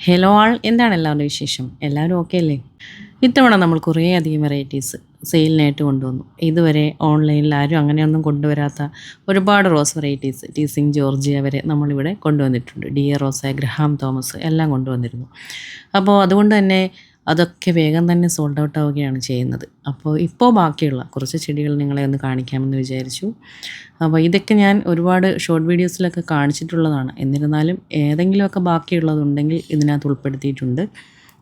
Hello ആൾ എന്താണ് എല്ലാവരുടെ വിശേഷം? എല്ലാവരും ഓക്കെ അല്ലേ? ഇത്തവണ നമ്മൾ കുറേ അധികം വെറൈറ്റീസ് സെയിലിനായിട്ട് കൊണ്ടുവന്നു. ഇതുവരെ ഓൺലൈനിൽ ആരും അങ്ങനെയൊന്നും കൊണ്ടുവരാത്ത ഒരുപാട് റോസ് വെറൈറ്റീസ് ടീസിങ് ജോർജിയ വരെ നമ്മളിവിടെ കൊണ്ടുവന്നിട്ടുണ്ട്. ഡിയർ റോസ ഗ്രഹാം തോമസ് എല്ലാം കൊണ്ടുവന്നിരുന്നു. അപ്പോൾ അതുകൊണ്ട് തന്നെ അതൊക്കെ വേഗം തന്നെ സോൾഡ് ഔട്ട് ആവുകയാണ് ചെയ്യുന്നത്. അപ്പോൾ ഇപ്പോൾ ബാക്കിയുള്ള കുറച്ച് ചെടികൾ നിങ്ങളെ ഒന്ന് കാണിക്കാമെന്ന് വിചാരിച്ചു. അപ്പോൾ ഇതൊക്കെ ഞാൻ ഒരുപാട് ഷോർട്ട് വീഡിയോസിലൊക്കെ കാണിച്ചിട്ടുള്ളതാണ്. എന്നിരുന്നാലും ഏതെങ്കിലുമൊക്കെ ബാക്കിയുള്ളതുണ്ടെങ്കിൽ ഇതിനകത്ത് ഉൾപ്പെടുത്തിയിട്ടുണ്ട്.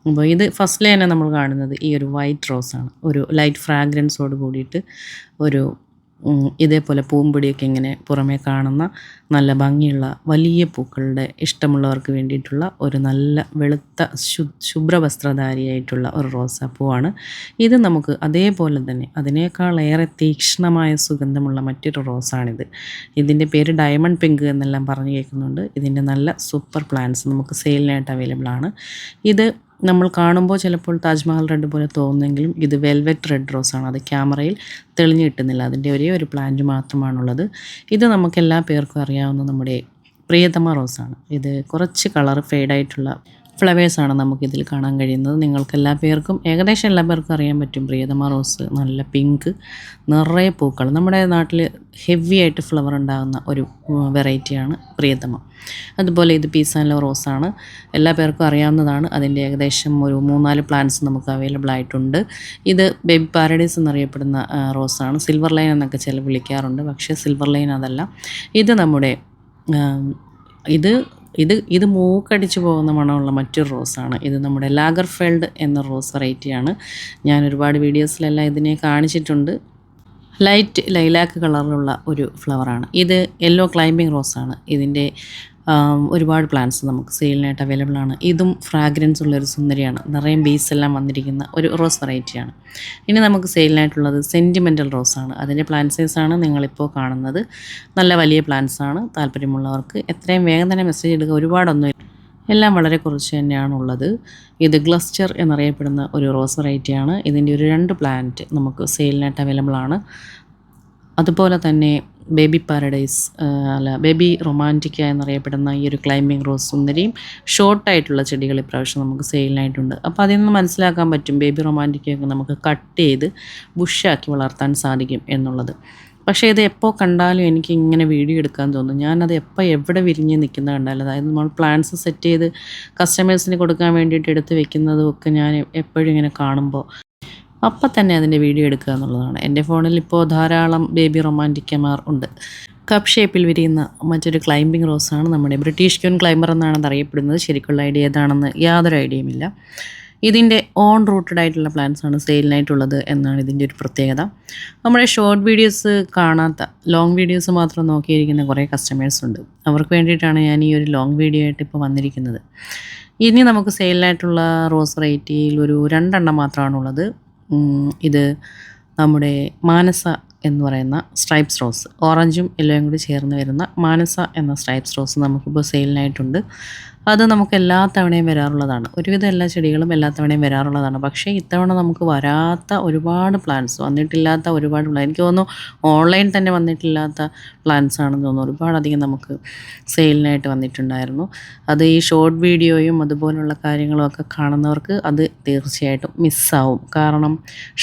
അപ്പോൾ ഇത് ഫസ്റ്റിലെ തന്നെ നമ്മൾ കാണുന്നത് ഈ ഒരു വൈറ്റ് റോസാണ് ഒരു ലൈറ്റ് ഫ്രാഗ്രൻസോട് കൂടിയിട്ട് ഒരു ഇതേപോലെ പൂമ്പൊടിയൊക്കെ ഇങ്ങനെ പുറമേ കാണുന്ന നല്ല ഭംഗിയുള്ള വലിയ പൂക്കളുടെ ഇഷ്ടമുള്ളവർക്ക് വേണ്ടിയിട്ടുള്ള ഒരു നല്ല വെളുത്ത ശു ശുഭ്രവസ്ത്രധാരിയായിട്ടുള്ള ഒരു റോസാപ്പൂവാണ്. ഇത് നമുക്ക് അതേപോലെ തന്നെ അതിനേക്കാളേറെ തീക്ഷ്ണമായ സുഗന്ധമുള്ള മറ്റൊരു റോസാണിത്. ഇതിന്റെ പേര് ഡയമണ്ട് പിങ്ക് എന്നെല്ലാം പറഞ്ഞു കേൾക്കുന്നുണ്ട്. ഇതിന്റെ നല്ല സൂപ്പർ പ്ലാന്റ്സ് നമുക്ക് സെയിലിനായിട്ട് അവൈലബിൾ ആണ് ഇത് നമ്മൾ കാണുമ്പോൾ ചിലപ്പോൾ താജ്മഹൽ റെഡ് പോലെ തോന്നുമെങ്കിലും ഇത് വെൽവെറ്റ് റെഡ് റോസ് ആണ്. അത് ക്യാമറയിൽ തെളിഞ്ഞു കിട്ടുന്നില്ല. അതിന്റെ ഒരേ ഒരു പ്ലാന്റ് മാത്രമാണുള്ളത്. ഇത് നമുക്ക് എല്ലാ പേർക്കും അറിയാവുന്ന നമ്മുടെ പ്രിയതമ റോസാണ് ഇത് കുറച്ച് കളർ ഫെയ്ഡായിട്ടുള്ള ഫ്ലവേഴ്സാണ് നമുക്കിതിൽ കാണാൻ കഴിയുന്നത്. നിങ്ങൾക്ക് എല്ലാ പേർക്കും ഏകദേശം എല്ലാ പേർക്കും അറിയാൻ പറ്റും. പ്രിയതമ റോസ് നല്ല പിങ്ക് നിറയെ പൂക്കൾ. നമ്മുടെ നാട്ടിൽ ഹെവി ആയിട്ട് ഫ്ലവർ ഉണ്ടാകുന്ന ഒരു വെറൈറ്റിയാണ് പ്രിയതമ. അതുപോലെ ഇത് പീസ് ആൻഡ് ലവ് റോസാണ് എല്ലാ പേർക്കും അറിയാവുന്നതാണ്. അതിന്റെ ഏകദേശം ഒരു മൂന്നാൽ പ്ലാന്റ്സ് നമുക്ക് അവൈലബിൾ ആയിട്ടുണ്ട്. ഇത് ബേബി പാരഡൈസ് എന്നറിയപ്പെടുന്ന റോസാണ് സിൽവർ ലൈൻ എന്നൊക്കെ ചില വിളിക്കാറുണ്ട്. പക്ഷേ സിൽവർ ലൈൻ അതല്ല. ഇത് നമ്മുടെ ഇത് ഇത് ഇത് മൂക്കടിച്ച് പോകുന്ന മണമുള്ള മറ്റൊരു റോസാണ്. ഇത് നമ്മുടെ ലാഗർഫെൽഡ് എന്ന റോസ് വെറൈറ്റിയാണ്. ഞാൻ ഒരുപാട് വീഡിയോസിലെല്ലാം ഇതിനെ കാണിച്ചിട്ടുണ്ട്. ലൈറ്റ് ലൈലാക്ക് കളറിലുള്ള ഒരു ഫ്ലവറാണ്. ഇത് യെല്ലോ ക്ലൈമ്പിംഗ് റോസാണ്. ഇതിന്റെ ഒരുപാട് പ്ലാന്റ്സ് നമുക്ക് സെയിലിനായിട്ട് അവൈലബിൾ ആണ്. ഇതും ഫ്രാഗ്രൻസ് ഉള്ള ഒരു സുന്ദരിയാണ്. നിറയെ ബേസ് എല്ലാം വന്നിരിക്കുന്ന ഒരു റോസ് വെറൈറ്റിയാണ് ഇനി നമുക്ക് സെയിലിനായിട്ടുള്ളത് സെന്റിമെന്റൽ റോസാണ് അതിന്റെ പ്ലാന്റ് സൈസാണ് നിങ്ങളിപ്പോൾ കാണുന്നത്. നല്ല വലിയ പ്ലാന്റ്സ് ആണ്. താല്പര്യമുള്ളവർക്ക് എത്രയും വേഗം തന്നെ മെസ്സേജ് ഇടുക. ഒരുപാടൊന്നും. എല്ലാം വളരെ കുറച്ച് തന്നെയാണ് ഉള്ളത്. ഇത് ഗ്ലസ്റ്റർ എന്നറിയപ്പെടുന്ന ഒരു റോസ് വെറൈറ്റിയാണ് ഇതിന്റെ ഒരു രണ്ട് പ്ലാന്റ് നമുക്ക് സെയിലിനായിട്ട് അവൈലബിൾ ആണ്. അതുപോലെ തന്നെ ബേബി പാരഡൈസ് അല്ല ബേബി റൊമാന്റിക്ക എന്നറിയപ്പെടുന്ന ഈ ഒരു ക്ലൈമ്പിംഗ് റോസ് സുന്ദരിയും ഷോർട്ടായിട്ടുള്ള ചെടികൾ ഇപ്രാവശ്യം നമുക്ക് സെയിലിനായിട്ടുണ്ട്. അപ്പോൾ അതിൽ നിന്ന് മനസ്സിലാക്കാൻ പറ്റും ബേബി റൊമാന്റിക്കയൊക്കെ നമുക്ക് കട്ട് ചെയ്ത് ബുഷാക്കി വളർത്താൻ സാധിക്കും എന്നുള്ളത്. പക്ഷേ ഇത് എപ്പോൾ കണ്ടാലും എനിക്ക് ഇങ്ങനെ വീഡിയോ എടുക്കാൻ തോന്നും. ഞാനത് എപ്പോൾ എവിടെ വിരിഞ്ഞ് നിൽക്കുന്ന കണ്ടാലും അതായത് നമ്മൾ പ്ലാൻസ് സെറ്റ് ചെയ്ത് കസ്റ്റമേഴ്സിന് കൊടുക്കാൻ വേണ്ടിയിട്ട് എടുത്ത് വെക്കുന്നതും ഒക്കെ ഞാൻ എപ്പോഴും ഇങ്ങനെ കാണുമ്പോൾ അപ്പം തന്നെ അതിന്റെ വീഡിയോ എടുക്കുക എന്നുള്ളതാണ്. എന്റെ ഫോണിൽ ഇപ്പോൾ ധാരാളം ബേബി റൊമാന്റിക്കമാർ ഉണ്ട്. കപ്പ് ഷേപ്പിൽ വിരിയുന്ന മറ്റൊരു ക്ലൈംബിംഗ് റോസാണ് നമ്മുടെ ബ്രിട്ടീഷ് ക്യൂൻ ക്ലൈംബർ എന്നാണ് അറിയപ്പെടുന്നത്. ശരിക്കുള്ള ഐഡിയ ഏതാണെന്ന് യാതൊരു ഐഡിയയുമില്ല ഇതിന്റെ ഓൺ റൂട്ടഡ് ആയിട്ടുള്ള പ്ലാൻസ് ആണ് സെയിലിനായിട്ടുള്ളത് എന്നാണ് ഇതിന്റെ ഒരു പ്രത്യേകത. നമ്മുടെ ഷോർട്ട് വീഡിയോസ് കാണാത്ത ലോങ് വീഡിയോസ് മാത്രം നോക്കിയിരിക്കുന്ന കുറേ കസ്റ്റമേഴ്സ് ഉണ്ട്. അവർക്ക് വേണ്ടിയിട്ടാണ് ഞാൻ ഈ ഒരു ലോങ് വീഡിയോ ആയിട്ട് ഇപ്പോൾ വന്നിരിക്കുന്നത്. ഇനി നമുക്ക് സെയിലിനായിട്ടുള്ള റോസ് റേറ്റിൽ ഒരു രണ്ടെണ്ണം മാത്രമാണുള്ളത്. ഇത് നമ്മുടെ മാനസ എന്ന് പറയുന്ന സ്ട്രൈപ്സ് റോസ് ഓറഞ്ചും യെല്ലോയും കൂടി ചേർന്ന് വരുന്ന മാനസ എന്ന സ്ട്രൈപ്സ് റോസ് നമുക്കിപ്പോൾ സെയിലിനായിട്ടുണ്ട് അത് നമുക്ക് എല്ലാ തവണയും വരാറുള്ളതാണ്. ഒരുവിധം എല്ലാ ചെടികളും എല്ലാ തവണയും വരാറുള്ളതാണ്. പക്ഷേ ഇത്തവണ നമുക്ക് വരാത്ത ഒരുപാട് പ്ലാന്റ്സ് വന്നിട്ടില്ലാത്ത ഒരുപാട് പ്ലാൻ എനിക്ക് തോന്നുന്നു ഓൺലൈൻ തന്നെ വന്നിട്ടില്ലാത്ത പ്ലാന്റ്സ് ആണെന്ന് തോന്നുന്നു. ഒരുപാടധികം നമുക്ക് സെയിലിനായിട്ട് വന്നിട്ടുണ്ടായിരുന്നു. അത് ഈ ഷോർട്ട് വീഡിയോയും അതുപോലുള്ള കാര്യങ്ങളും ഒക്കെ കാണുന്നവർക്ക് അത് തീർച്ചയായിട്ടും മിസ്സാവും കാരണം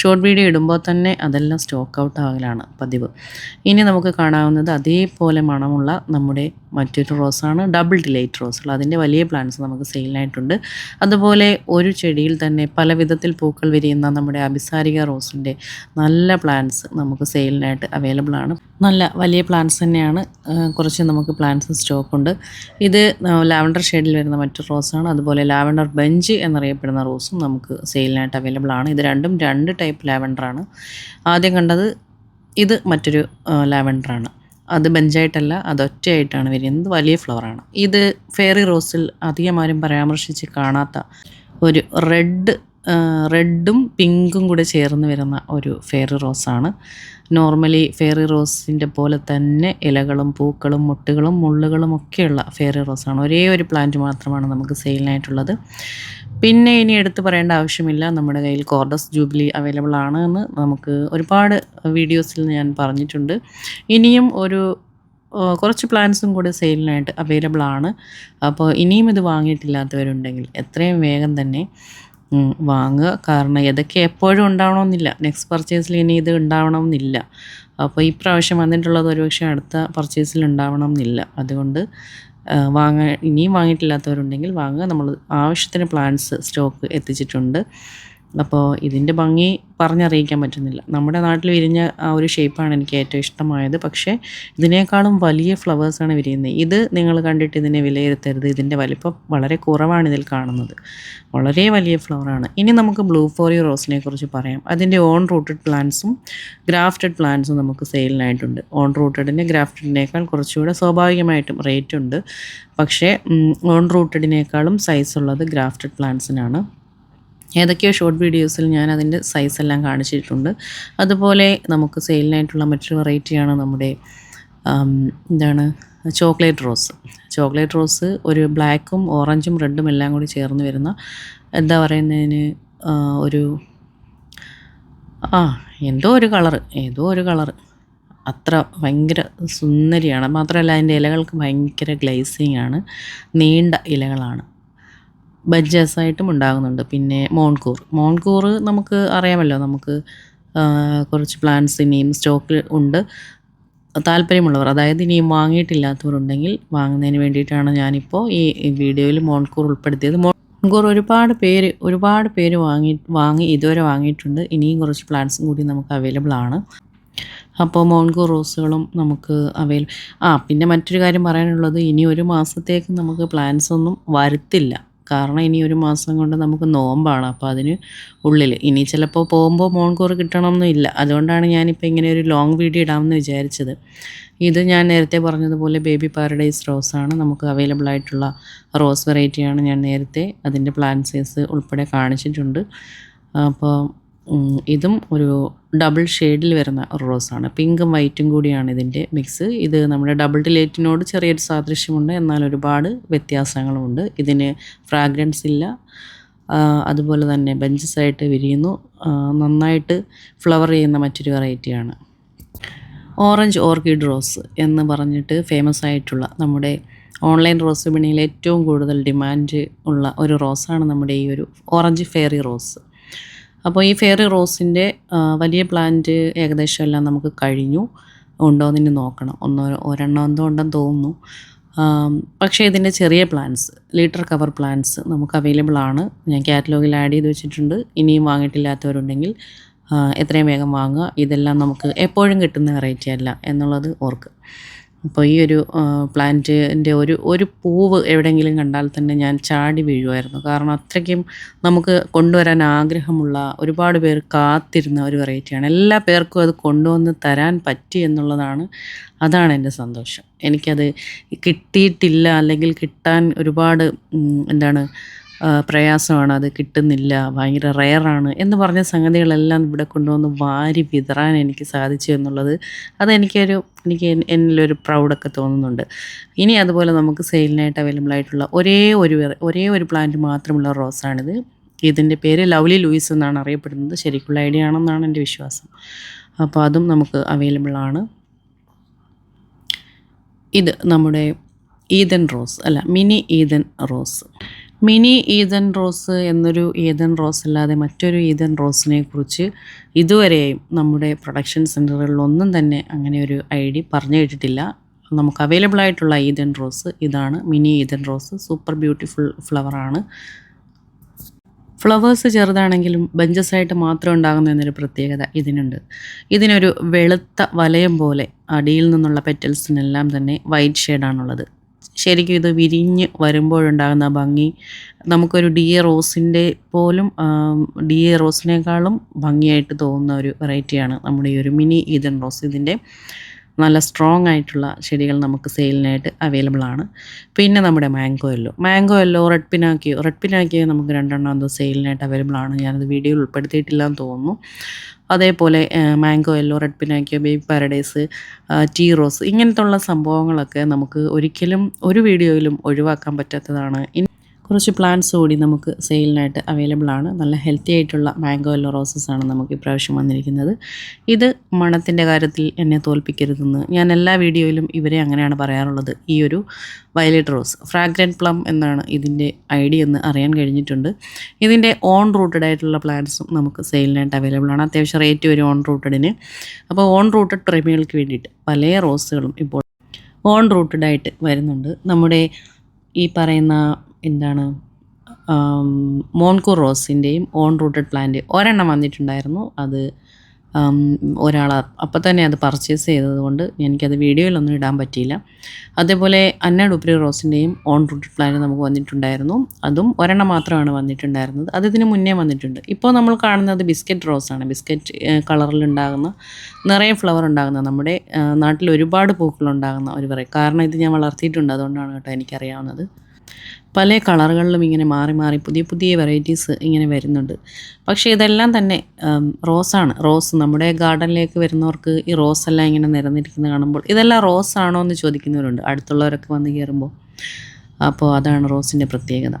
ഷോർട്ട് വീഡിയോ ഇടുമ്പോൾ തന്നെ അതെല്ലാം സ്റ്റോക്ക് ഔട്ട് ആകലാണ് പതിവ്. ഇനി നമുക്ക് കാണാവുന്നത് അതേപോലെ മണമുള്ള നമ്മുടെ മറ്റൊരു റോസാണ് ഡബിൾ ഡിലൈറ്റ് റോസുകൾ അതിന്റെ വലിയ പ്ലാന്റ്സ് നമുക്ക് സെയിലിനായിട്ടുണ്ട് അതുപോലെ ഒരു ചെടിയിൽ തന്നെ പല വിധത്തിൽ പൂക്കൾ വിരിയുന്ന നമ്മുടെ അഭിസാരിക റോസിന്റെ നല്ല പ്ലാന്റ്സ് നമുക്ക് സെയിലിനായിട്ട് അവൈലബിൾ ആണ്. നല്ല വലിയ പ്ലാന്റ്സ് തന്നെയാണ്. കുറച്ച് നമുക്ക് പ്ലാന്റ്സ് സ്റ്റോക്ക് ഉണ്ട്. ഇത് ലാവൻഡർ ഷെയ്ഡിൽ വരുന്ന മറ്റൊരു റോസാണ് അതുപോലെ ലാവൻഡർ ബെഞ്ച് എന്നറിയപ്പെടുന്ന റോസും നമുക്ക് സെയിലിനായിട്ട് അവൈലബിൾ ആണ്. ഇത് രണ്ടും രണ്ട് ടൈപ്പ് ലാവൻഡർ ആണ്. ആദ്യം കണ്ടത് ഇത് മറ്റൊരു ലാവൻഡറാണ്. അത് ബെഞ്ചായിട്ടല്ല അത് ഒറ്റയായിട്ടാണ് വരുന്നത് വലിയ ഫ്ലവറാണ്. ഇത് ഫെയറി റോസിൽ അധികം ആരും പരാമർശിച്ച് കാണാത്ത ഒരു റെഡ് റെഡും പിങ്കും കൂടെ ചേർന്ന് വരുന്ന ഒരു ഫെയറി റോസാണ്. നോർമലി ഫെയറി റോസിന്റെ പോലെ തന്നെ ഇലകളും പൂക്കളും മുട്ടുകളും മുള്ളുകളും ഒക്കെയുള്ള ഫെയറി റോസാണ് ഒരേ ഒരു പ്ലാന്റ് മാത്രമാണ് നമുക്ക് സെയിലിനായിട്ടുള്ളത് പിന്നെ ഇനി എടുത്തു പറയേണ്ട ആവശ്യമില്ല. നമ്മുടെ കയ്യിൽ കോർഡസ് ജൂബിലി അവൈലബിൾ ആണ് എന്ന് നമുക്ക് ഒരുപാട് വീഡിയോസിൽ ഞാൻ പറഞ്ഞിട്ടുണ്ട്. ഇനിയും ഒരു കുറച്ച് പ്ലാൻസും കൂടി സെയിലിനായിട്ട് അവൈലബിൾ ആണ്. അപ്പോൾ ഇനിയും ഇത് വാങ്ങിയിട്ടില്ലാത്തവരുണ്ടെങ്കിൽ എത്രയും വേഗം തന്നെ വാങ്ങുക. കാരണം ഇതൊക്കെ എപ്പോഴും ഉണ്ടാവണമെന്നില്ല. നെക്സ്റ്റ് പർച്ചേസിൽ ഇനി ഇത് ഉണ്ടാവണമെന്നില്ല. അപ്പോൾ ഈ പ്രാവശ്യം വന്നിട്ടുള്ളത് ഒരുപക്ഷെ അടുത്ത പർച്ചേസിൽ ഉണ്ടാവണം എന്നില്ല അതുകൊണ്ട് വാങ്ങാൻ ഇനിയും വാങ്ങിയിട്ടില്ലാത്തവരുണ്ടെങ്കിൽ വാങ്ങുക. നമ്മൾ ആവശ്യത്തിന് പ്ലാൻസ് സ്റ്റോക്ക് എത്തിച്ചിട്ടുണ്ട്. അപ്പോൾ ഇതിന്റെ ഭംഗി പറഞ്ഞറിയിക്കാൻ പറ്റുന്നില്ല. നമ്മുടെ നാട്ടിൽ വിരിഞ്ഞ ആ ഒരു ഷേപ്പാണ് എനിക്ക് ഏറ്റവും ഇഷ്ടമായത്. പക്ഷേ ഇതിനേക്കാളും വലിയ ഫ്ലവേഴ്സാണ് വിരിയുന്നത്. ഇത് നിങ്ങൾ കണ്ടിട്ട് ഇതിനെ വിലയിരുത്തരുത്. ഇതിന്റെ വലിപ്പം വളരെ കുറവാണ് ഇതിൽ കാണുന്നത്. വളരെ വലിയ ഫ്ലവറാണ് ഇനി നമുക്ക് ബ്ലൂ ഫോറി റോസിനെ കുറിച്ച് പറയാം. അതിന്റെ ഓൺ റൂട്ടഡ് പ്ലാന്റ്സും ഗ്രാഫ്റ്റഡ് പ്ലാന്റ്സും നമുക്ക് സെയിലിനായിട്ടുണ്ട് ഓൺ റൂട്ടഡിന് ഗ്രാഫ്റ്റഡിനേക്കാൾ കുറച്ചുകൂടെ സ്വാഭാവികമായിട്ടും റേറ്റ് ഉണ്ട്. പക്ഷേ ഓൺ റൂട്ടഡിനേക്കാളും സൈസുള്ളത് ഗ്രാഫ്റ്റഡ് പ്ലാന്റ്സിനാണ് ഏതൊക്കെയോ ഷോർട്ട് വീഡിയോസിൽ ഞാൻ അതിന്റെ സൈസ് എല്ലാം കാണിച്ചിട്ടുണ്ട്. അതുപോലെ നമുക്ക് സെയിലിനായിട്ടുള്ള മറ്റൊരു വെറൈറ്റിയാണ് നമ്മുടെ എന്താണ് ചോക്ലേറ്റ് റോസ് ചോക്ലേറ്റ് റോസ് ഒരു ബ്ലാക്കും ഓറഞ്ചും റെഡും എല്ലാം കൂടി ചേർന്ന് വരുന്ന എന്താ പറയുന്നതിന് ഒരു ആ എന്തോ ഒരു കളർ ഏതോ ഒരു കളർ അത്ര ഭയങ്കര സുന്ദരിയാണ്. മാത്രമല്ല അതിന്റെ ഇലകൾക്ക് ഭയങ്കര ഗ്ലേസിങ് ആണ്. നീണ്ട ഇലകളാണ്. ബഡ്ജസായിട്ടും ഉണ്ടാകുന്നുണ്ട്. പിന്നെ മോൺകൂർ. മോൺകൂർ നമുക്ക് അറിയാമല്ലോ നമുക്ക് കുറച്ച് പ്ലാന്റ്സ് ഇനിയും സ്റ്റോക്കിൽ ഉണ്ട്. താല്പര്യമുള്ളവർ അതായത് ഇനിയും വാങ്ങിയിട്ടില്ലാത്തവരുണ്ടെങ്കിൽ വാങ്ങുന്നതിന് വേണ്ടിയിട്ടാണ് ഞാനിപ്പോൾ ഈ ഈ വീഡിയോയിൽ മോൺകൂർ ഉൾപ്പെടുത്തിയത്. മോൺകൂർ ഒരുപാട് പേര് ഒരുപാട് പേര് വാങ്ങി വാങ്ങി ഇതുവരെ വാങ്ങിയിട്ടുണ്ട്. ഇനിയും കുറച്ച് പ്ലാന്റ്സും കൂടി നമുക്ക് അവൈലബിൾ ആണ്. അപ്പോൾ മോൺകൂർ റോസുകളും നമുക്ക് അവൈൽ ആ പിന്നെ മറ്റൊരു കാര്യം പറയാനുള്ളത് ഇനി ഒരു മാസത്തേക്ക് നമുക്ക് പ്ലാൻസ് ഒന്നും വരുത്തില്ല. കാരണം ഇനി ഒരു മാസം കൊണ്ട് നമുക്ക് നോമ്പാണ്. അപ്പോൾ അതിന് ഉള്ളിൽ ഇനി ചിലപ്പോൾ പോകുമ്പോൾ മോൺകൂർ കിട്ടണമെന്നില്ല അതുകൊണ്ടാണ് ഞാനിപ്പോൾ ഇങ്ങനെ ഒരു ലോങ് വീഡിയോ ഇടാമെന്ന് വിചാരിച്ചത്. ഇത് ഞാൻ നേരത്തെ പറഞ്ഞതുപോലെ ബേബി പാരഡൈസ് റോസാണ് നമുക്ക് അവൈലബിൾ ആയിട്ടുള്ള റോസ് വെറൈറ്റിയാണ് ഞാൻ നേരത്തെ അതിന്റെ പ്ലാൻ സൈസ് ഉൾപ്പെടെ കാണിച്ചിട്ടുണ്ട്. അപ്പോൾ ഇതും ഒരു ഡബിൾ ഷെയ്ഡിൽ വരുന്ന റോസാണ് പിങ്കും വൈറ്റും കൂടിയാണ് ഇതിന്റെ മിക്സ് ഇത് നമ്മുടെ ഡബിൾ ഡിലേറ്റിനോട് ചെറിയൊരു സാദൃശ്യമുണ്ട്. എന്നാൽ ഒരുപാട് വ്യത്യാസങ്ങളുമുണ്ട്. ഇതിന് ഫ്രാഗ്രൻസ് ഇല്ല. അതുപോലെ തന്നെ ബഞ്ചസ് ആയിട്ട് വിരിയുന്നു. നന്നായിട്ട് ഫ്ലവർ ചെയ്യുന്ന മറ്റൊരു വെറൈറ്റിയാണ് ഓറഞ്ച് ഓർക്കിഡ് റോസ് എന്ന് പറഞ്ഞിട്ട് ഫേമസ് ആയിട്ടുള്ള നമ്മുടെ ഓൺലൈൻ റോസ് വിപണിയിൽ ഏറ്റവും കൂടുതൽ ഡിമാൻഡ് ഉള്ള ഒരു റോസാണ് നമ്മുടെ ഈ ഒരു ഓറഞ്ച് ഫെയറി റോസ് അപ്പോൾ ഈ ഫെയറി റോസിന്റെ വലിയ പ്ലാന്റ് ഏകദേശം എല്ലാം നമുക്ക് കഴിഞ്ഞു. ഉണ്ടോ എന്ന് നോക്കണം. ഒന്നോ ഒരെണ്ണം എന്തോ ഉണ്ടെന്ന് തോന്നുന്നു. പക്ഷേ ഇതിന്റെ ചെറിയ പ്ലാന്റ്സ് ലീറ്റർ കവർ പ്ലാന്റ്സ് നമുക്ക് അവൈലബിൾ ആണ്. ഞാൻ കാറ്റലോഗിൽ ആഡ് ചെയ്ത് വെച്ചിട്ടുണ്ട്. ഇനിയും വാങ്ങിയിട്ടില്ലാത്തവരുണ്ടെങ്കിൽ എത്രയും വേഗം വാങ്ങുക. ഇതെല്ലാം നമുക്ക് എപ്പോഴും കിട്ടുന്ന വെറൈറ്റി അല്ല എന്നുള്ളത് ഓർക്കുക അപ്പോൾ ഈ ഒരു പ്ലാന്റിന്റെ ഒരു ഒരു പൂവ് എവിടെയെങ്കിലും കണ്ടാൽ തന്നെ ഞാൻ ചാടി വീഴുമായിരുന്നു. കാരണം അത്രയ്ക്കും നമുക്ക് കൊണ്ടുവരാൻ ആഗ്രഹമുള്ള ഒരുപാട് പേർ കാത്തിരുന്ന ഒരു വെറൈറ്റിയാണ്. എല്ലാ പേർക്കും അത് കൊണ്ടുവന്ന് തരാൻ പറ്റി എന്നുള്ളതാണ് അതാണ് എന്റെ സന്തോഷം. എനിക്കത് കിട്ടിയിട്ടില്ല അല്ലെങ്കിൽ കിട്ടാൻ ഒരുപാട് എന്താണ് പ്രയാസമാണ്. അത് കിട്ടുന്നില്ല. ഭയങ്കര റെയറാണ് എന്ന് പറഞ്ഞ സംഗതികളെല്ലാം ഇവിടെ കൊണ്ടുവന്ന് വാരി വിതറാൻ എനിക്ക് സാധിച്ചു എന്നുള്ളത് അതെനിക്കൊരു എനിക്ക് എന്നിലൊരു പ്രൗഡൊക്കെ തോന്നുന്നുണ്ട്. ഇനി അതുപോലെ നമുക്ക് സെയിലിനായിട്ട് അവൈലബിൾ ആയിട്ടുള്ള ഒരേ ഒരു ഒരേ ഒരു പ്ലാന്റ് മാത്രമുള്ള റോസാണിത്. ഇതിന്റെ പേര് ലവ്ലി ലൂയിസ് എന്നാണ് അറിയപ്പെടുന്നത്. ശരിക്കുള്ള ഐഡിയ ആണെന്നാണ് എന്റെ വിശ്വാസം. അപ്പോൾ അതും നമുക്ക് അവൈലബിൾ ആണ്. ഇത് നമ്മുടെ ഈദൻ റോസ് അല്ല mini Eden rose. Mini Eden rose എന്നൊരു ഈദൻ റോസ് അല്ലാതെ മറ്റൊരു ഈദൻ റോസിനെ കുറിച്ച് ഇതുവരെയും നമ്മുടെ പ്രൊഡക്ഷൻ സെന്ററുകളിലൊന്നും തന്നെ അങ്ങനെ ഒരു ഐ ഡി പറഞ്ഞു കേട്ടിട്ടില്ല. നമുക്ക് അവൈലബിൾ ആയിട്ടുള്ള ഈദൻ റോസ് ഇതാണ്. Mini Eden rose super beautiful ഫ്ലവറാണ് flowers ചെറുതാണെങ്കിലും ബഞ്ചസ് ആയിട്ട് മാത്രം ഉണ്ടാകുന്ന എന്നൊരു പ്രത്യേകത ഇതിനുണ്ട്. ഇതിനൊരു വെളുത്ത വലയം പോലെ അടിയിൽ നിന്നുള്ള പെറ്റൽസിനെല്ലാം തന്നെ വൈറ്റ് ഷെയ്ഡാണുള്ളത്. ശരിക്കും ഇത് വിരിഞ്ഞ് വരുമ്പോഴുണ്ടാകുന്ന ഭംഗി. നമുക്കൊരു ഡി എ റോസിന്റെ പോലും ഡി എ റോസിനേക്കാളും ഭംഗിയായിട്ട് തോന്നുന്ന ഒരു വെറൈറ്റിയാണ് നമ്മുടെ ഈ ഒരു മിനി ഈതൻ റോസ് ഇതിന്റെ. നല്ല സ്ട്രോങ് ആയിട്ടുള്ള ചെടികൾ നമുക്ക് സെയിലിനായിട്ട് അവൈലബിൾ ആണ്. പിന്നെ നമ്മുടെ മാംഗോ എല്ലോ മാംഗോ എല്ലോ റെഡ് പിനാക്കിയോ റെഡ് പിനാക്കിയോ നമുക്ക് രണ്ടെണ്ണം എന്തോ സെയിലിനായിട്ട് അവൈലബിൾ ആണ്. ഞാനത് വീഡിയോയിൽ ഉൾപ്പെടുത്തിയിട്ടില്ല എന്ന് തോന്നുന്നു. അതേപോലെ mango yellow red Pinocchio baby paradise tea rose ഇങ്ങനത്തെ ഉള്ള സംഭവങ്ങളൊക്കെ നമുക്ക് ഒരിക്കലും ഒരു വീഡിയോയിലും ഒഴിവാക്കാൻ പറ്റാത്തതാണ്. കുറച്ച് പ്ലാന്റ്സ് കൂടി നമുക്ക് സെയിലിനായിട്ട് അവൈലബിൾ ആണ്. നല്ല ഹെൽത്തി ആയിട്ടുള്ള മാംഗോ യെല്ലോ റോസസ് ആണ് നമുക്ക് ഇപ്രാവശ്യം വന്നിരിക്കുന്നത്. ഇത് മണത്തിന്റെ കാര്യത്തിൽ എന്നെ തോൽപ്പിക്കരുതെന്ന് ഞാൻ എല്ലാ വീഡിയോയിലും ഇവരെ അങ്ങനെയാണ് പറയാറുള്ളത്. ഈ ഒരു വയലറ്റ് റോസ് ഫ്രാഗ്രന്റ് പ്ലം എന്നാണ് ഇതിന്റെ ഐഡിയ എന്ന് അറിയാൻ കഴിഞ്ഞിട്ടുണ്ട്. ഇതിന്റെ ഓൺ റൂട്ടഡ് ആയിട്ടുള്ള പ്ലാന്റ്സും നമുക്ക് സെയിലിനായിട്ട് അവൈലബിൾ ആണ്. അത്യാവശ്യം റേറ്റ് വരും ഓൺ റൂട്ടഡിന് അപ്പോൾ ഓൺ റൂട്ടഡ് പ്രേമികൾക്ക് വേണ്ടിയിട്ട് പല റോസുകളും ഇപ്പോൾ ഓൺ റൂട്ടഡ് ആയിട്ട് വരുന്നുണ്ട്. നമ്മുടെ ഈ പറയുന്ന എന്താണ്? മോൺകോ റോസിന്റെയും ഓൺ റൂട്ടഡ് പ്ലാന്റ് ഒരെണ്ണം വന്നിട്ടുണ്ടായിരുന്നു. അത് ഒരാൾ അപ്പം തന്നെ അത് പർച്ചേസ് ചെയ്തതുകൊണ്ട് എനിക്കത് വീഡിയോയിലൊന്നും ഇടാൻ പറ്റിയില്ല. അതേപോലെ അന്ന ഡുപ്രി റോസിന്റെയും ഓൺ റൂട്ടഡ് പ്ലാന്റ് നമുക്ക് വന്നിട്ടുണ്ടായിരുന്നു. അതും ഒരെണ്ണം മാത്രമാണ് വന്നിട്ടുണ്ടായിരുന്നത്. അത് ഇതിന് മുന്നേ വന്നിട്ടുണ്ട്. ഇപ്പോൾ നമ്മൾ കാണുന്നത് ബിസ്ക്കറ്റ് റോസാണ്. ബിസ്ക്കറ്റ് കളറിലുണ്ടാകുന്ന നിറയെ ഫ്ലവർ ഉണ്ടാകുന്ന നമ്മുടെ നാട്ടിൽ ഒരുപാട് പൂക്കളുണ്ടാകുന്ന ഒരു പറയും കാരണം ഇത് ഞാൻ വളർത്തിയിട്ടുണ്ട് അതുകൊണ്ടാണ് കേട്ടോ എനിക്കറിയാവുന്നത്. പല കളറുകളിലും ഇങ്ങനെ മാറി മാറി പുതിയ പുതിയ വെറൈറ്റീസ് ഇങ്ങനെ വരുന്നുണ്ട്. പക്ഷേ ഇതെല്ലാം തന്നെ റോസാണ്. റോസ് നമ്മുടെ ഗാർഡനിലേക്ക് വരുന്നവർക്ക് ഈ റോസ് എല്ലാം ഇങ്ങനെ നിരന്നിരിക്കുന്നത് കാണുമ്പോൾ ഇതെല്ലാം റോസ് ആണോ എന്ന് ചോദിക്കുന്നവരുണ്ട്. അടുത്തുള്ളവരൊക്കെ വന്ന് കയറുമ്പോൾ. അപ്പോൾ അതാണ് റോസിന്റെ പ്രത്യേകത.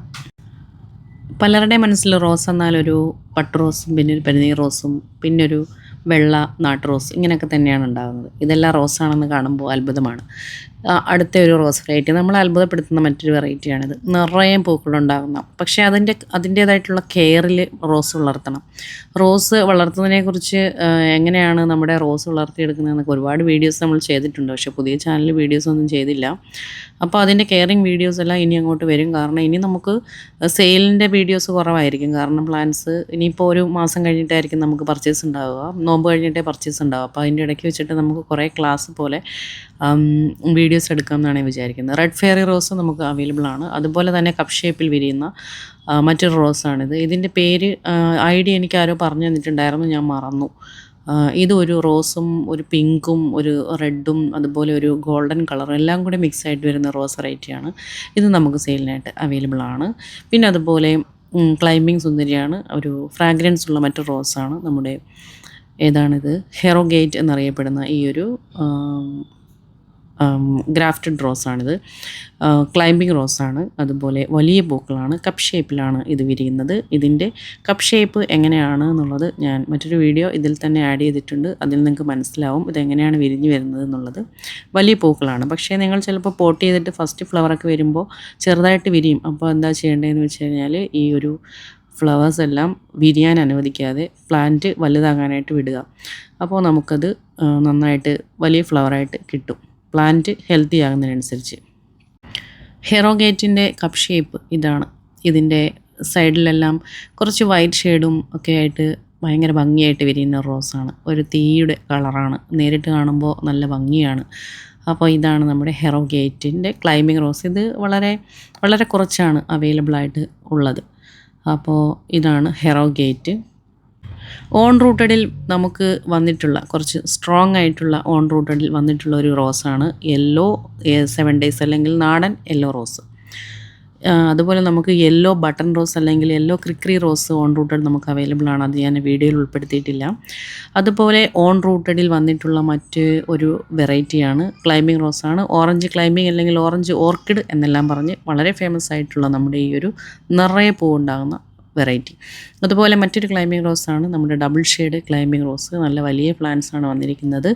പലരുടെ മനസ്സിൽ റോസ് എന്നാലൊരു പട്ട് റോസും പിന്നെ ഒരു പനിനീർ റോസും പിന്നെ ഒരു വെള്ള നാട്ടു റോസ് ഇങ്ങനെയൊക്കെ തന്നെയാണ് ഉണ്ടാകുന്നത്. ഇതെല്ലാം റോസാണെന്ന് കാണുമ്പോൾ അത്ഭുതമാണ്. അടുത്ത ഒരു റോസ് വെറൈറ്റി. നമ്മൾ അത്ഭുതപ്പെടുത്തുന്ന മറ്റൊരു വെറൈറ്റിയാണിത്. നിറയെ പൂക്കളുണ്ടാകുന്ന. പക്ഷേ അതിന്റെ അതിന്റേതായിട്ടുള്ള കെയറിൽ റോസ് വളർത്തണം. റോസ് വളർത്തുന്നതിനെക്കുറിച്ച് എങ്ങനെയാണ് നമ്മുടെ റോസ് വളർത്തിയെടുക്കുന്നതെന്നൊക്കെ ഒരുപാട് വീഡിയോസ് നമ്മൾ ചെയ്തിട്ടുണ്ട്. പക്ഷേ പുതിയ ചാനൽ വീഡിയോസ് ഒന്നും ചെയ്തില്ല. അപ്പോൾ അതിന്റെ കെയറിങ് വീഡിയോസ് എല്ലാം ഇനി അങ്ങോട്ട് വരും. കാരണം ഇനി നമുക്ക് സെയിലിന്റെ വീഡിയോസ് കുറവായിരിക്കും. കാരണം പ്ലാൻസ് ഇനിയിപ്പോൾ ഒരു മാസം കഴിഞ്ഞിട്ടായിരിക്കും നമുക്ക് പർച്ചേസ് ഉണ്ടാവുക. നോമ്പ് കഴിഞ്ഞിട്ടേ പർച്ചേസ് ഉണ്ടാവുക. അപ്പോൾ അതിന്റെ ഇടയ്ക്ക് വെച്ചിട്ട് നമുക്ക് കുറേ ക്ലാസ് പോലെ വീഡിയോസ് എടുക്കാമെന്നാണ് വിചാരിക്കുന്നത്. റെഡ് ഫെയറി റോസ് നമുക്ക് അവൈലബിൾ ആണ്. അതുപോലെ തന്നെ കപ്പ് ഷേപ്പിൽ വിരിയുന്ന മറ്റൊരു റോസാണിത് ഇതിന്റെ പേര് ഐഡിയ എനിക്ക് ആരോ പറഞ്ഞു തന്നിട്ടുണ്ടായിരുന്നു ഞാൻ മറന്നു. ഇതൊരു റോസും ഒരു പിങ്കും ഒരു റെഡും അതുപോലെ ഒരു ഗോൾഡൻ കളറും എല്ലാം കൂടി മിക്സ് ആയിട്ട് വരുന്ന റോസ് വെറൈറ്റിയാണ് ഇത് നമുക്ക് സെയിലിനായിട്ട് അവൈലബിൾ ആണ്. പിന്നെ അതുപോലെ ക്ലൈമ്പിംഗ് സുന്ദരിയാണ്. ഒരു ഫ്രാഗ്രൻസ് ഉള്ള മറ്റൊരു റോസാണ് നമ്മുടെ ഏതാണിത്? ഹെറോ ഗേറ്റ് എന്നറിയപ്പെടുന്ന ഈ ഒരു ഗ്രാഫ്റ്റഡ് റോസാണിത് ക്ലൈംബിംഗ് റോസാണ് അതുപോലെ വലിയ പൂക്കളാണ്. കപ്പ് ഷേപ്പിലാണ് ഇത് വിരിയുന്നത്. ഇതിന്റെ കപ്പ് ഷേപ്പ് എങ്ങനെയാണ് എന്നുള്ളത് ഞാൻ മറ്റൊരു വീഡിയോ ഇതിൽ തന്നെ ആഡ് ചെയ്തിട്ടുണ്ട്. അതിൽ നിങ്ങൾക്ക് മനസ്സിലാവും ഇതെങ്ങനെയാണ് വിരിഞ്ഞ് വരുന്നത് എന്നുള്ളത്. വലിയ പൂക്കളാണ്. പക്ഷേ നിങ്ങൾ ചിലപ്പോൾ പോട്ട് ചെയ്തിട്ട് ഫസ്റ്റ് ഫ്ലവറൊക്കെ വരുമ്പോൾ ചെറുതായിട്ട് വിരിയും. അപ്പോൾ എന്താ ചെയ്യേണ്ടതെന്ന് വെച്ച് കഴിഞ്ഞാൽ ഈ ഒരു ഫ്ലവേഴ്സ് എല്ലാം വിരിയാൻ അനുവദിക്കാതെ പ്ലാന്റ് വലുതാകാനായിട്ട് വിടുക. അപ്പോൾ നമുക്കത് നന്നായിട്ട് വലിയ ഫ്ലവറായിട്ട് കിട്ടും. പ്ലാന്റ് ഹെൽത്തി ആകുന്നതിനനുസരിച്ച്. ഹെറോഗേറ്റിന്റെ കപ്പ് ഷേപ്പ് ഇതാണ്. ഇതിന്റെ സൈഡിലെല്ലാം കുറച്ച് വൈറ്റ് ഷെയ്ഡും ഒക്കെ ആയിട്ട് ഭയങ്കര ഭംഗിയായിട്ട് വിരിയുന്ന റോസാണ് ഒരു തീയുടെ കളറാണ്. നേരിട്ട് കാണുമ്പോൾ നല്ല ഭംഗിയാണ്. അപ്പോൾ ഇതാണ് നമ്മുടെ ഹെറോഗേറ്റിന്റെ ക്ലൈമ്പിംഗ് റോസ്. ഇത് വളരെ വളരെ കുറച്ചാണ് അവൈലബിൾ ആയിട്ട് ഉള്ളത്. അപ്പോൾ ഇതാണ് ഹെറോഗേറ്റ്. ഓൺ റൂട്ടഡിൽ നമുക്ക് വന്നിട്ടുള്ള കുറച്ച് സ്ട്രോങ് ആയിട്ടുള്ള ഓൺ റൂട്ടഡിൽ വന്നിട്ടുള്ള ഒരു റോസാണ് യെല്ലോ സെവൻ ഡേയ്സ് അല്ലെങ്കിൽ നാടൻ യെല്ലോ റോസ് അതുപോലെ നമുക്ക് യെല്ലോ ബട്ടൺ റോസ് അല്ലെങ്കിൽ യെല്ലോ ക്രിക്രി റോസ് ഓൺ റൂട്ടഡ് നമുക്ക് അവൈലബിൾ ആണ്. അത് ഞാൻ വീഡിയോയിൽ ഉൾപ്പെടുത്തിയിട്ടില്ല. അതുപോലെ ഓൺ റൂട്ടഡിൽ വന്നിട്ടുള്ള മറ്റ് ഒരു വെറൈറ്റിയാണ് ക്ലൈമ്പിംഗ് റോസാണ് ഓറഞ്ച് ക്ലൈമ്പിംഗ് അല്ലെങ്കിൽ ഓറഞ്ച് ഓർക്കിഡ് എന്നെല്ലാം പറഞ്ഞ് വളരെ ഫേമസ് ആയിട്ടുള്ള നമ്മുടെ ഈ ഒരു നിറയെ പൂവുണ്ടാകുന്ന വെറൈറ്റി. അതുപോലെ മറ്റൊരു ക്ലൈമ്പിംഗ് റോസാണ് നമ്മുടെ ഡബിൾ ഷെയ്ഡ് ക്ലൈമ്പിംഗ് റോസ് നല്ല വലിയ പ്ലാന്റ്സ് ആണ് വന്നിരിക്കുന്നത്.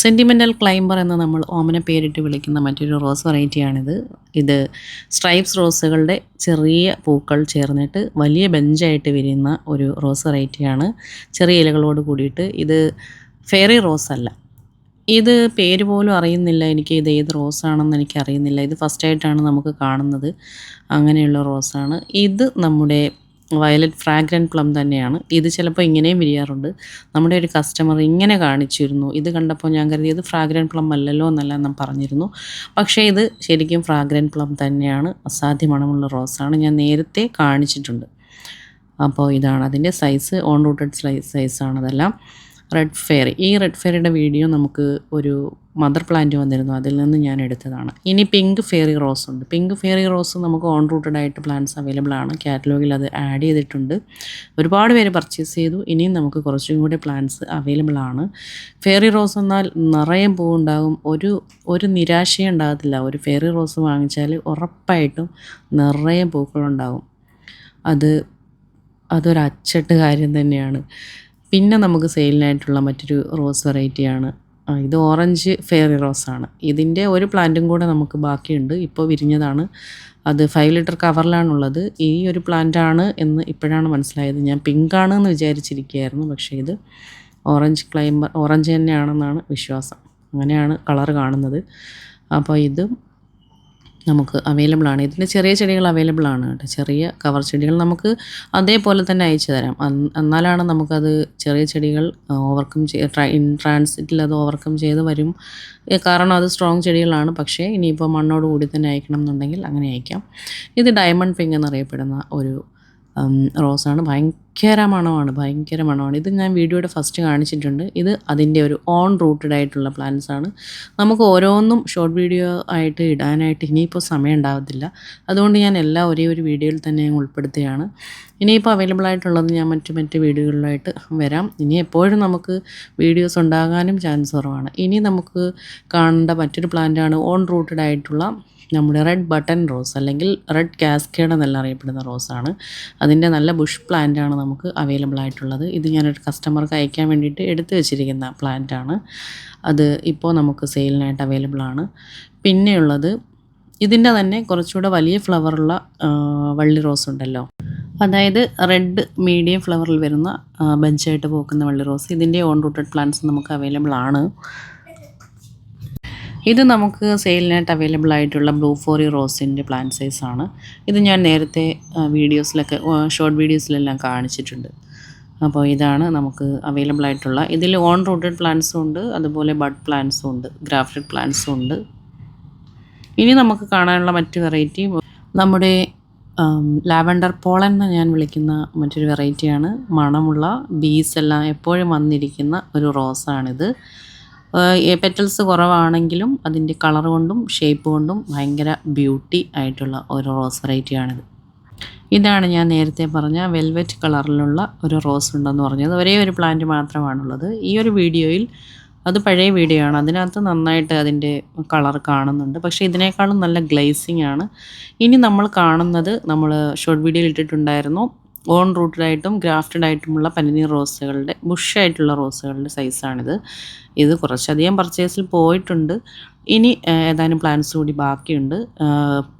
സെന്റിമെന്റൽ ക്ലൈംബർ എന്ന് നമ്മൾ ഓമന പേരിട്ട് വിളിക്കുന്ന മറ്റൊരു റോസ് വെറൈറ്റിയാണിത് ഇത് സ്ട്രൈപ്സ് റോസുകളുടെ ചെറിയ പൂക്കൾ ചേർന്നിട്ട് വലിയ ബെഞ്ചായിട്ട് വിരിയുന്ന ഒരു റോസ് വെറൈറ്റിയാണ് ചെറിയ ഇലകളോട് കൂടിയിട്ട് ഇത് ഫെയറി റോസ് അല്ല. ഇത് പേര് പോലും അറിയുന്നില്ല. എനിക്ക് ഇത് ഏത് റോസാണെന്ന് എനിക്ക് അറിയുന്നില്ല. ഇത് ഫസ്റ്റ് ആയിട്ടാണ് നമുക്ക് കാണുന്നത്. അങ്ങനെയുള്ള റോസാണ് ഇത് നമ്മുടെ വയലറ്റ് ഫ്രാഗ്രന്റ് പ്ലം തന്നെയാണ്. ഇത് ചിലപ്പോൾ ഇങ്ങനെയും വിരിയാറുണ്ട്. നമ്മുടെ ഒരു കസ്റ്റമർ ഇങ്ങനെ കാണിച്ചിരുന്നു. ഇത് കണ്ടപ്പോൾ ഞാൻ കരുതി ഇത് ഫ്രാഗ്രന്റ് പ്ലം അല്ലല്ലോ എന്നല്ല ഞാൻ പറഞ്ഞിരുന്നു. പക്ഷേ ഇത് ശരിക്കും ഫ്രാഗ്രന്റ് പ്ലം തന്നെയാണ്. അസാധ്യ മണമുള്ള റോസാണ് ഞാൻ നേരത്തെ കാണിച്ചിട്ടുണ്ട്. അപ്പോൾ ഇതാണ് അതിന്റെ സൈസ് ഓൺ റൂട്ടഡ് സൈസ് സൈസാണ് അതെല്ലാം. റെഡ് ഫെയറി ഈ റെഡ് ഫെയറിയുടെ വീഡിയോ നമുക്ക് ഒരു മദർ പ്ലാന്റ് വന്നിരുന്നു. അതിൽ നിന്ന് ഞാൻ എടുത്തതാണ്. ഇനി പിങ്ക് ഫെയറി റോസ് ഉണ്ട്. പിങ്ക് ഫെയറി റോസ് നമുക്ക് ഓൺ റൂട്ടഡ് ആയിട്ട് പ്ലാന്റ്സ് അവൈലബിൾ ആണ്. കാറ്റലോഗിൽ അത് ആഡ് ചെയ്തിട്ടുണ്ട്. ഒരുപാട് പേര് പർച്ചേസ് ചെയ്തു. ഇനിയും നമുക്ക് കുറച്ചും കൂടി പ്ലാന്റ്സ് അവൈലബിൾ ആണ്. ഫെയറി റോസ് എന്നാൽ നിറയെ പൂവുണ്ടാകും. ഒരു ഒരു നിരാശയും ഉണ്ടാകത്തില്ല. ഒരു ഫെയറി റോസ് വാങ്ങിച്ചാൽ ഉറപ്പായിട്ടും നിറയെ പൂക്കളുണ്ടാകും. അത് അതൊരു അച്ചട്ട് കാര്യം തന്നെയാണ്. പിന്നെ നമുക്ക് സെയിലിനായിട്ടുള്ള മറ്റൊരു റോസ് വെറൈറ്റിയാണ്. ഇത് ഓറഞ്ച് ഫെയറി റോസാണ്. ഇതിന്റെ ഒരു പ്ലാന്റും കൂടെ നമുക്ക് ബാക്കിയുണ്ട്. ഇപ്പോൾ വിരിഞ്ഞതാണ്. അത് ഫൈവ് ലിറ്റർ കവറിലാണുള്ളത് ഈ ഒരു പ്ലാന്റാണ് എന്ന് ഇപ്പോഴാണ് മനസ്സിലായത്. ഞാൻ പിങ്ക് ആണ് എന്ന് വിചാരിച്ചിരിക്കുകയായിരുന്നു. പക്ഷേ ഇത് ഓറഞ്ച് ക്ലൈംബർ ഓറഞ്ച് തന്നെയാണെന്നാണ് വിശ്വാസം. അങ്ങനെയാണ് കളർ കാണുന്നത്. അപ്പോൾ ഇത് നമുക്ക് അവൈലബിൾ ആണ്. ഇതിന്റെ ചെറിയ ചെടികൾ അവൈലബിൾ ആണ് കേട്ടോ. ചെറിയ കവർ ചെടികൾ നമുക്ക് അതേപോലെ തന്നെ അയച്ചു തരാം. എന്നാലാണ് നമുക്കത് ചെറിയ ചെടികൾ ഓവർകം ഇൻ ട്രാൻസിറ്റിൽ അത് ഓവർകം ചെയ്ത് വരും. കാരണം അത് സ്ട്രോങ് ചെടികളാണ്. പക്ഷേ ഇനിയിപ്പോൾ മണ്ണോട് കൂടി തന്നെ അയക്കണം എന്നുണ്ടെങ്കിൽ അങ്ങനെ അയക്കാം. ഇത് ഡയമണ്ട് പിങ്ക് എന്നറിയപ്പെടുന്ന ഒരു റോസാണ്. ഭയങ്കര മണമാണ് ഭയങ്കര മണമാണ്. ഇത് ഞാൻ വീഡിയോയുടെ ഫസ്റ്റ് കാണിച്ചിട്ടുണ്ട്. ഇത് അതിന്റെ ഒരു ഓൺ റൂട്ടഡ് ആയിട്ടുള്ള പ്ലാന്റ്സ് ആണ്. നമുക്ക് ഓരോന്നും ഷോർട്ട് വീഡിയോ ആയിട്ട് ഇടാനായിട്ട് ഇനിയിപ്പോൾ സമയം ഉണ്ടാവത്തില്ല. അതുകൊണ്ട് ഞാൻ എല്ലാം ഒരേ ഒരു വീഡിയോയിൽ തന്നെ ഞാൻ ഉൾപ്പെടുത്തുകയാണ്. ഇനിയിപ്പോൾ അവൈലബിൾ ആയിട്ടുള്ളത് ഞാൻ മറ്റു മറ്റ് വീഡിയോകളിലായിട്ട് വരാം. ഇനി എപ്പോഴും നമുക്ക് വീഡിയോസ് ഉണ്ടാകാനും ചാൻസ് കുറവാണ്. ഇനി നമുക്ക് കാണേണ്ട മറ്റൊരു പ്ലാന്റാണ് ഓൺ റൂട്ടഡ് ആയിട്ടുള്ള നമ്മുടെ റെഡ് ബട്ടൺ റോസ് അല്ലെങ്കിൽ റെഡ് കാസ്കേഡ് എന്നെല്ലാം അറിയപ്പെടുന്ന റോസാണ് അതിന്റെ നല്ല ബുഷ് പ്ലാന്റാണ് നമുക്ക് അവൈലബിൾ ആയിട്ടുള്ളത്. ഇത് ഞാനൊരു കസ്റ്റമർക്ക് അയക്കാൻ വേണ്ടിയിട്ട് എടുത്തു വെച്ചിരിക്കുന്ന പ്ലാന്റാണ് അത് ഇപ്പോൾ നമുക്ക് സെയിലിനായിട്ട് അവൈലബിൾ ആണ്. പിന്നെയുള്ളത് ഇതിന്റെ തന്നെ കുറച്ചുകൂടെ വലിയ ഫ്ലവറുള്ള വള്ളി റോസ് ഉണ്ടല്ലോ. അതായത് റെഡ് മീഡിയം ഫ്ലവറിൽ വരുന്ന ബഞ്ചായിട്ട് പോക്കുന്ന വള്ളി റോസ് ഇതിന്റെ ഓൺ റൂട്ടഡ് പ്ലാന്റ്സ് നമുക്ക് അവൈലബിൾ ആണ്. ഇത് നമുക്ക് സെയിലിനായിട്ട് അവൈലബിൾ ആയിട്ടുള്ള ബ്ലൂ ഫോറി റോസിന്റെ പ്ലാന്റ് സൈസാണ് ഇത് ഞാൻ നേരത്തെ വീഡിയോസിലൊക്കെ ഷോർട്ട് വീഡിയോസിലെല്ലാം കാണിച്ചിട്ടുണ്ട്. അപ്പോൾ ഇതാണ് നമുക്ക് അവൈലബിൾ ആയിട്ടുള്ള. ഇതിൽ ഓൺ റൂട്ടഡ് പ്ലാന്റ്സും ഉണ്ട് അതുപോലെ ബഡ് പ്ലാന്റ്സും ഉണ്ട് ഗ്രാഫ്റ്റഡ് പ്ലാന്റ്സും ഉണ്ട്. ഇനി നമുക്ക് കാണാനുള്ള മറ്റ് വെറൈറ്റി നമ്മുടെ ലാവൻഡർ പോളൻ എന്ന് ഞാൻ വിളിക്കുന്ന മറ്റൊരു വെറൈറ്റിയാണ്. മണമുള്ള ബീസ് എല്ലാം എപ്പോഴും വന്നിരിക്കുന്ന ഒരു റോസാണിത്. പെറ്റൽസ് കുറവാണെങ്കിലും അതിന്റെ കളർ കൊണ്ടും ഷേപ്പ് കൊണ്ടും ഭയങ്കര ബ്യൂട്ടി ആയിട്ടുള്ള ഒരു റോസ് വെറൈറ്റിയാണിത് ഇതാണ് ഞാൻ നേരത്തെ പറഞ്ഞ വെൽവെറ്റ് കളറിലുള്ള ഒരു റോസ് ഉണ്ടെന്ന് പറഞ്ഞത്. ഒരേ ഒരു പ്ലാന്റ് മാത്രമാണുള്ളത്. ഈ ഒരു വീഡിയോയിൽ അത് പഴയ വീഡിയോ ആണ്. അതിനകത്ത് നന്നായിട്ട് അതിന്റെ കളർ കാണുന്നുണ്ട്. പക്ഷേ ഇതിനേക്കാളും നല്ല ഗ്ലേസിങ് ആണ്. ഇനി നമ്മൾ കാണുന്നത് നമ്മൾ ഷോർട്ട് വീഡിയോയിൽ ഇട്ടിട്ടുണ്ടായിരുന്നു. ഓൺ റൂട്ടഡായിട്ടും ഗ്രാഫ്റ്റഡ് ആയിട്ടുമുള്ള പനിനീർ റോസുകളുടെ ബുഷായിട്ടുള്ള റോസുകളുടെ സൈസാണിത് ഇത് കുറച്ചധികം പർച്ചേസിൽ പോയിട്ടുണ്ട്. ഇനി ഏതാനും പ്ലാൻസ് കൂടി ബാക്കിയുണ്ട്.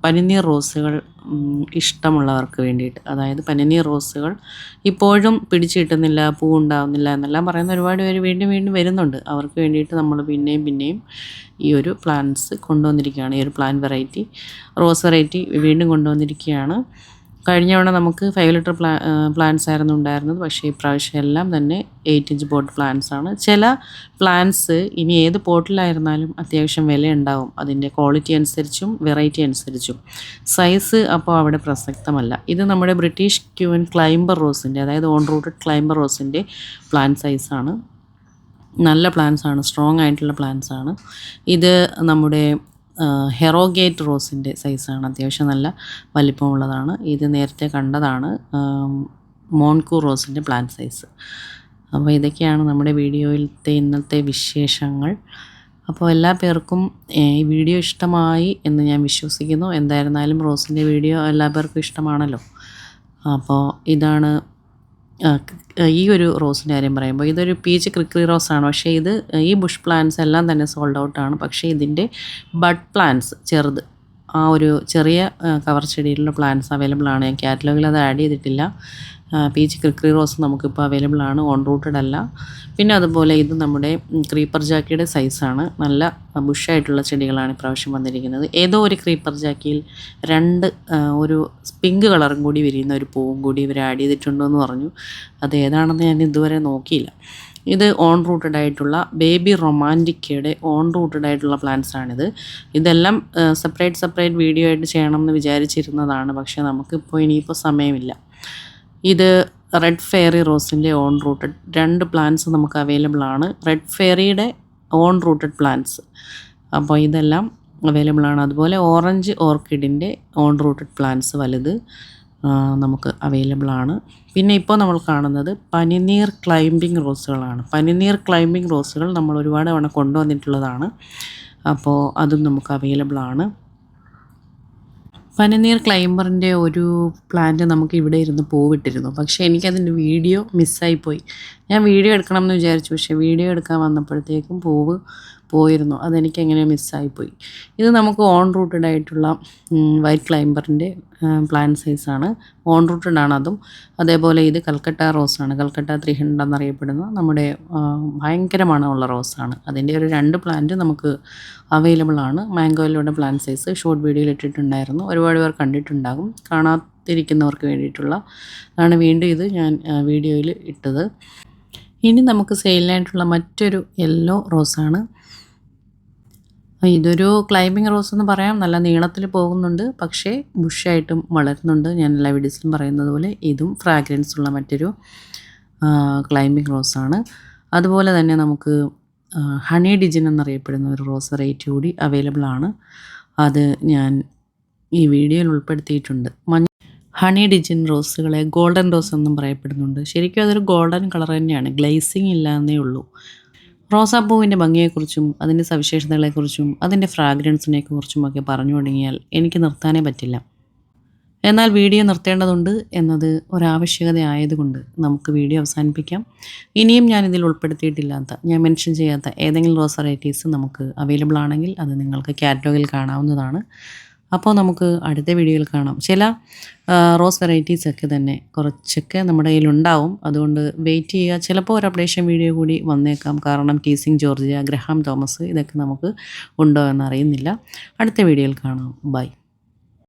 പനിനീർ റോസുകൾ ഇഷ്ടമുള്ളവർക്ക് വേണ്ടിയിട്ട്. അതായത് പനിനീർ റോസുകൾ ഇപ്പോഴും പിടിച്ചു കിട്ടുന്നില്ല പൂ ഉണ്ടാവുന്നില്ല എന്നെല്ലാം പറയുന്ന ഒരുപാട് പേര് വീണ്ടും വീണ്ടും വരുന്നുണ്ട്. അവർക്ക് വേണ്ടിയിട്ട് നമ്മൾ പിന്നെയും പിന്നെയും ഈ ഒരു പ്ലാന്റ്സ് കൊണ്ടുവന്നിരിക്കുകയാണ്. ഈ ഒരു പ്ലാന്റ് വെറൈറ്റി റോസ് വെറൈറ്റി വീണ്ടും കൊണ്ടുവന്നിരിക്കുകയാണ്. കഴിഞ്ഞ തവണ നമുക്ക് ഫൈവ് ലിറ്റർ പ്ലാ പ്ലാന്റ്സ് ആയിരുന്നു ഉണ്ടായിരുന്നത്. പക്ഷേ ഇപ്രാവശ്യം എല്ലാം തന്നെ എയ്റ്റ് ഇഞ്ച് പോട്ട് പ്ലാന്റ്സ് ആണ്. ചില പ്ലാന്റ്സ് ഇനി ഏത് പോട്ടിലായിരുന്നാലും അത്യാവശ്യം വില ഉണ്ടാവും അതിന്റെ ക്വാളിറ്റി അനുസരിച്ചും വെറൈറ്റി അനുസരിച്ചും. സൈസ് അപ്പോൾ അവിടെ പ്രസക്തമല്ല. ഇത് നമ്മുടെ ബ്രിട്ടീഷ് ക്യൂൻ ക്ലൈംബർ റോസിന്റെ അതായത് ഓൺ റൂട്ടഡ് ക്ലൈംബർ റോസിന്റെ പ്ലാന്റ് സൈസാണ് നല്ല പ്ലാന്റ്സ് ആണ് സ്ട്രോങ് ആയിട്ടുള്ള പ്ലാന്റ്സ് ആണ്. ഇത് നമ്മുടെ ഹെറോഗേറ്റ് റോസിന്റെ സൈസാണ് അത്യാവശ്യം നല്ല വലിപ്പമുള്ളതാണ്. ഇത് നേരത്തെ കണ്ടതാണ്. മോൺകൂ റോസിന്റെ പ്ലാന്റ് സൈസ്. അപ്പോൾ ഇതൊക്കെയാണ് നമ്മുടെ വീഡിയോയിലത്തെ ഇന്നത്തെ വിശേഷങ്ങൾ. അപ്പോൾ എല്ലാ പേർക്കും ഈ വീഡിയോ ഇഷ്ടമായി എന്ന് ഞാൻ വിശ്വസിക്കുന്നു. എന്തായിരുന്നാലും റോസിന്റെ വീഡിയോ എല്ലാ പേർക്കും ഇഷ്ടമാണല്ലോ. അപ്പോൾ ഇതാണ് ഈ ഒരു റോസിന്റെ കാര്യം പറയുമ്പോൾ ഇതൊരു പീച്ച് ക്രിക്രി റോസാണ് പക്ഷേ ഇത് ഈ ബുഷ് പ്ലാന്റ്സ് എല്ലാം തന്നെ സോൾഡ് ഔട്ടാണ് പക്ഷേ ഇതിന്റെ ബഡ് പ്ലാന്റ്സ് ചെറുത് ആ ഒരു ചെറിയ കവർ ചെടിയിലുള്ള പ്ലാന്റ്സ് അവൈലബിൾ ആണ്. ഞാൻ കാറ്റലോഗിൽ അത് ആഡ് ചെയ്തിട്ടില്ല. പീച്ച് ക്രിക്രി റോസ് നമുക്കിപ്പോൾ അവൈലബിൾ ആണ് ഓൺ റൂട്ടഡ് അല്ല. പിന്നെ അതുപോലെ ഇത് നമ്മുടെ ക്രീപ്പർ ജാക്കിയുടെ സൈസാണ് നല്ല ബുഷായിട്ടുള്ള ചെടികളാണ് ഇപ്രാവശ്യം വന്നിരിക്കുന്നത്. ഏതോ ഒരു ക്രീപ്പർ ജാക്കിയിൽ രണ്ട് ഒരു പിങ്ക് കളറും കൂടി വിരിയുന്ന ഒരു പൂവും കൂടി ഇവർ ആഡ് ചെയ്തിട്ടുണ്ടോ എന്ന് പറഞ്ഞു. അത് ഏതാണെന്ന് ഞാൻ ഇതുവരെ നോക്കിയില്ല. ഇത് ഓൺ റൂട്ടഡ് ആയിട്ടുള്ള ബേബി റൊമാന്റിക്കയുടെ ഓൺ റൂട്ടഡ് ആയിട്ടുള്ള പ്ലാന്റ്സ് ആണിത്. ഇതെല്ലാം സെപ്പറേറ്റ് സെപ്പറേറ്റ് വീഡിയോ ആയിട്ട് ചെയ്യണം എന്ന് വിചാരിച്ചിരുന്നതാണ്. പക്ഷേ നമുക്കിപ്പോൾ ഇനിയിപ്പോൾ സമയമില്ല. ഇത് റെഡ് ഫെയറി റോസിന്റെ ഓൺ റൂട്ടഡ് രണ്ട് പ്ലാന്റ്സ് നമുക്ക് അവൈലബിൾ ആണ്. റെഡ് ഫെയറിയുടെ ഓൺ റൂട്ടഡ് പ്ലാന്റ്സ് അപ്പോൾ ഇതെല്ലാം അവൈലബിൾ ആണ്. അതുപോലെ ഓറഞ്ച് ഓർക്കിഡിന്റെ ഓൺ റൂട്ടഡ് പ്ലാന്റ്സ് വലുത് നമുക്ക് അവൈലബിൾ ആണ്. പിന്നെ ഇപ്പോൾ നമ്മൾ കാണുന്നത് പനിനീർ ക്ലൈംബിംഗ് റോസുകളാണ് പനിനീർ ക്ലൈംബിംഗ് റോസുകൾ നമ്മൾ ഒരുപാട് തവണ കൊണ്ടുവന്നിട്ടുള്ളതാണ്. അപ്പോൾ അതും നമുക്ക് അവൈലബിൾ ആണ്. പനിനീർ ക്ലൈംബറിന്റെ ഒരു പ്ലാന്റ് നമുക്ക് ഇവിടെ ഇരുന്ന് പൂവിട്ടിരുന്നു പക്ഷേ എനിക്കതിന്റെ വീഡിയോ മിസ്സായിപ്പോയി ഞാൻ വീഡിയോ എടുക്കണം എന്ന് വിചാരിച്ചു. പക്ഷേ വീഡിയോ എടുക്കാൻ വന്നപ്പോഴത്തേക്കും പൂവ് പോയിരുന്നു. അതെനിക്ക് എങ്ങനെ മിസ്സായിപ്പോയി. ഇത് നമുക്ക് ഓൺ റൂട്ടഡ് ആയിട്ടുള്ള വൈറ്റ് ക്ലൈംബറിന്റെ പ്ലാൻ സൈസാണ് ഓൺ റൂട്ടഡ് ആണ്. അതും. അതേപോലെ ഇത് കൽക്കട്ട റോസാണ് കൽക്കട്ട ത്രീ ഹൺഡ്രഡ് എന്നറിയപ്പെടുന്ന നമ്മുടെ ഭയങ്കര മണമുള്ള റോസാണ് അതിന്റെ ഒരു രണ്ട് പ്ലാന്റ് നമുക്ക് അവൈലബിൾ ആണ്. മാംഗോയിലൂടെ പ്ലാൻ സൈസ് ഷോർട്ട് വീഡിയോയിൽ ഇട്ടിട്ടുണ്ടായിരുന്നു. ഒരുപാട് പേർ കണ്ടിട്ടുണ്ടാകും. കാണാതിരിക്കുന്നവർക്ക് വേണ്ടിയിട്ടുള്ള അതാണ് വീണ്ടും ഇത് ഞാൻ വീഡിയോയിൽ ഇട്ടത്. ഇനി നമുക്ക് സെയിലിനായിട്ടുള്ള മറ്റൊരു യെല്ലോ റോസാണ് ഇതൊരു ക്ലൈമ്പിംഗ് റോസ് എന്ന് പറയാം. നല്ല നീളത്തിൽ പോകുന്നുണ്ട്. പക്ഷേ ബുഷായിട്ടും വളരുന്നുണ്ട്. ഞാൻ എല്ലാ വീഡിയോസിലും പറയുന്നത് പോലെ ഇതും ഫ്രാഗ്രൻസ് ഉള്ള മറ്റൊരു ക്ലൈമ്പിംഗ് റോസാണ് അതുപോലെ തന്നെ നമുക്ക് ഹണി ഡിജിൻ എന്നറിയപ്പെടുന്ന ഒരു റോസ് വെറൈറ്റി കൂടി അവൈലബിൾ ആണ്. അത് ഞാൻ ഈ വീഡിയോയിൽ ഉൾപ്പെടുത്തിയിട്ടുണ്ട്. മഞ്ഞ ഹണി ഡിജിൻ റോസുകളെ ഗോൾഡൻ റോസ് എന്നും പറയപ്പെടുന്നുണ്ട്. ശരിക്കും അതൊരു ഗോൾഡൻ കളർ തന്നെയാണ്. ഗ്ലേസിങ് ഇല്ല എന്നേ ഉള്ളൂ. റോസാപ്പൂവിന്റെ ഭംഗിയെക്കുറിച്ചും അതിന്റെ സവിശേഷതകളെക്കുറിച്ചും അതിന്റെ ഫ്രാഗ്രൻസിനെ കുറിച്ചുമൊക്കെ പറഞ്ഞു തുടങ്ങിയാൽ എനിക്ക് നിർത്താനേ പറ്റില്ല. എന്നാൽ വീഡിയോ നിർത്തേണ്ടതുണ്ട് എന്നത് ഒരാവശ്യകത ആയതുകൊണ്ട് നമുക്ക് വീഡിയോ അവസാനിപ്പിക്കാം. ഇനിയും ഞാൻ ഇതിൽ ഉൾപ്പെടുത്തിയിട്ടില്ലാത്ത ഞാൻ മെൻഷൻ ചെയ്യാത്ത ഏതെങ്കിലും റോസ് വെറൈറ്റീസ് നമുക്ക് അവൈലബിൾ ആണെങ്കിൽ അത് നിങ്ങൾക്ക് കാറ്റലോഗിൽ കാണാവുന്നതാണ്. അപ്പോൾ നമുക്ക് അടുത്ത വീഡിയോയിൽ കാണാം. ചില റോസ് വെറൈറ്റീസൊക്കെ തന്നെ കുറച്ചൊക്കെ നമ്മുടെ കയ്യിലുണ്ടാവും. അതുകൊണ്ട് വെയിറ്റ് ചെയ്യുക. ചിലപ്പോൾ ഒരു അപ്ഡേഷൻ വീഡിയോ കൂടി വന്നേക്കാം. കാരണം ടീസിങ് ജോർജിയ ഗ്രഹാം തോമസ് ഇതൊക്കെ നമുക്ക് ഉണ്ടോ എന്നറിയുന്നില്ല. അടുത്ത വീഡിയോയിൽ കാണാം. ബൈ